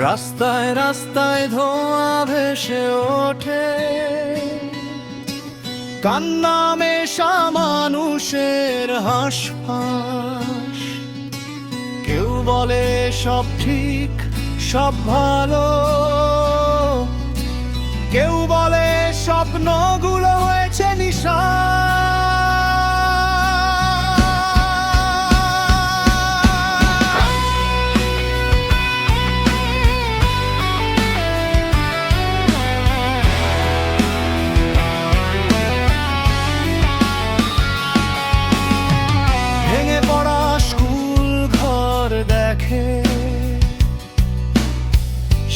রাস্তায় রাস্তায় ধোঁয়া ভেসে ওঠে। কান্না মেশা মানুষের হাসফাস। কেউ বলে সব ঠিক, সব ভালো। কেউ বলে স্বপ্নগুলো হয়েছে নিশা।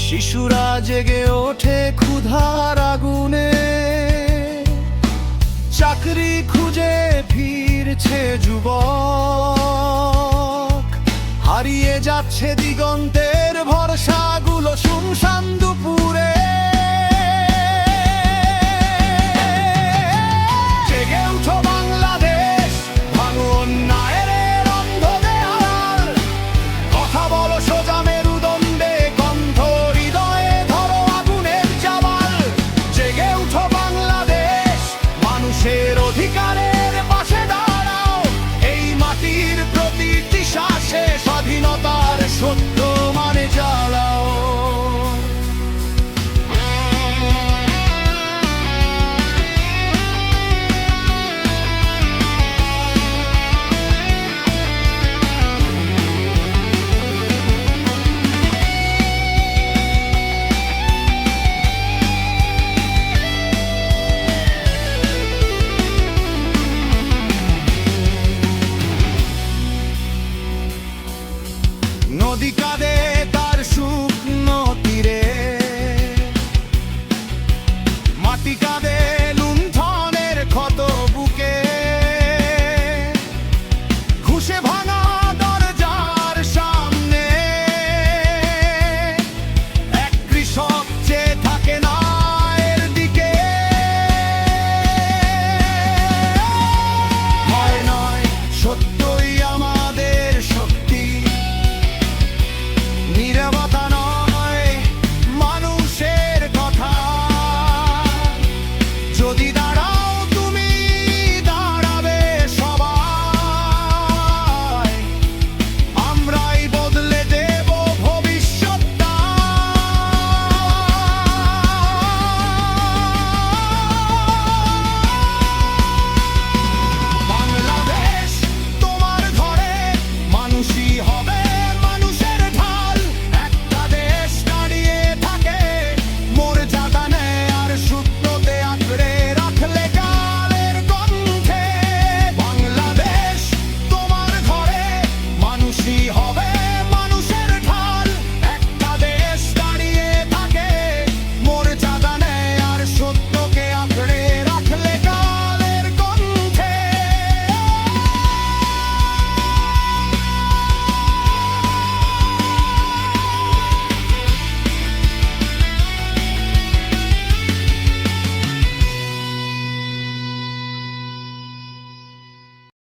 শিশুরা জেগে ওঠে ক্ষুধার আগুনে। চাকরি খুঁজে ফিরছে যুবক। হারিয়ে যাচ্ছে দিগন্তের ভরসাগুলো, শুনশান দুপুরে